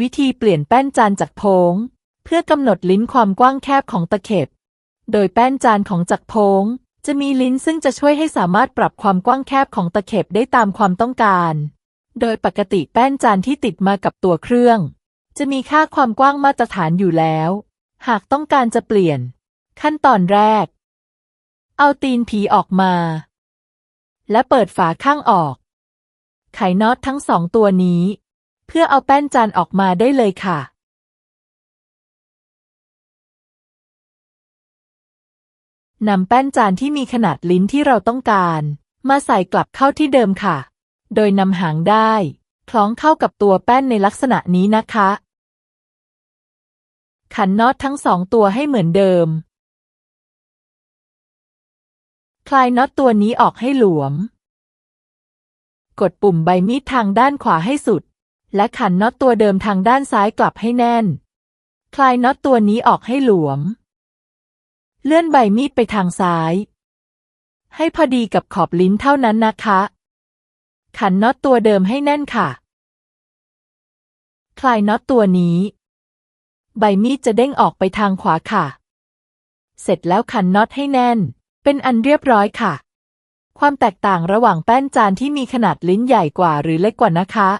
วิธีเปลี่ยนแป้นจานจากโพงเพื่อกำหนดลิ้นความกว้างแคบของตะเข็บ โดยแป้นจานของจักรโพงจะมีลิ้นซึ่งจะช่วยให้สามารถปรับความกว้างแคบของตะเข็บได้ตามความต้องการ โดยปกติแป้นจานที่ติดมากับตัวเครื่อง จะมีค่าความกว้างมาตรฐานอยู่แล้ว หากต้องการจะเปลี่ยน ขั้นตอนแรก เอาตีนผีออกมา และเปิดฝาข้างออก ไขน็อตทั้งสองตัวนี้ เพื่อเอาแป้นจานออกมาได้เลยค่ะนำแป้นจานที่มีขนาดลิ้นที่เราต้องการ มาใส่กลับเข้าที่เดิมค่ะ โดยนำหางได้ คล้องเข้ากับตัวแป้นในลักษณะนี้นะคะ ขันน็อตทั้งสองตัวให้เหมือนเดิม คลายน็อตตัวนี้ออกให้หลวม กดปุ่มใบมีดทางด้านขวาให้สุด และขันน็อตตัวเดิมทางด้านซ้ายกลับให้แน่น คลายน็อตตัวนี้ออกให้หลวม เลื่อนใบมีดไปทางซ้าย ให้พอดีกับขอบลิ้นเท่านั้นนะคะ ขันน็อตตัวเดิมให้แน่นค่ะ คลายน็อตตัวนี้ ใบมีดจะเด้งออกไปทางขวาค่ะ เสร็จแล้วขันน็อตให้แน่น เป็นอันเรียบร้อยค่ะ ความแตกต่างระหว่างแป้นจานที่มีขนาดลิ้นใหญ่กว่าหรือเล็กกว่านะคะ